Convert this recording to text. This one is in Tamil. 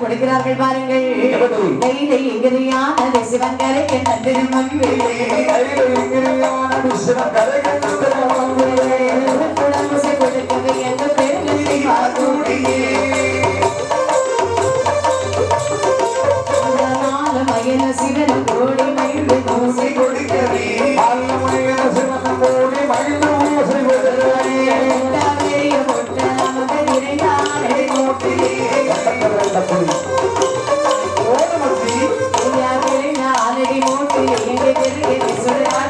கொடுக்கிறார்கள் பாருங்கள். கைதை எங்கிரியான சிவங்கரைக்கு தந்திரமன் குழம்பு கொடுக்கவே எந்த பெருமை பார்க்க சிவன் கோடி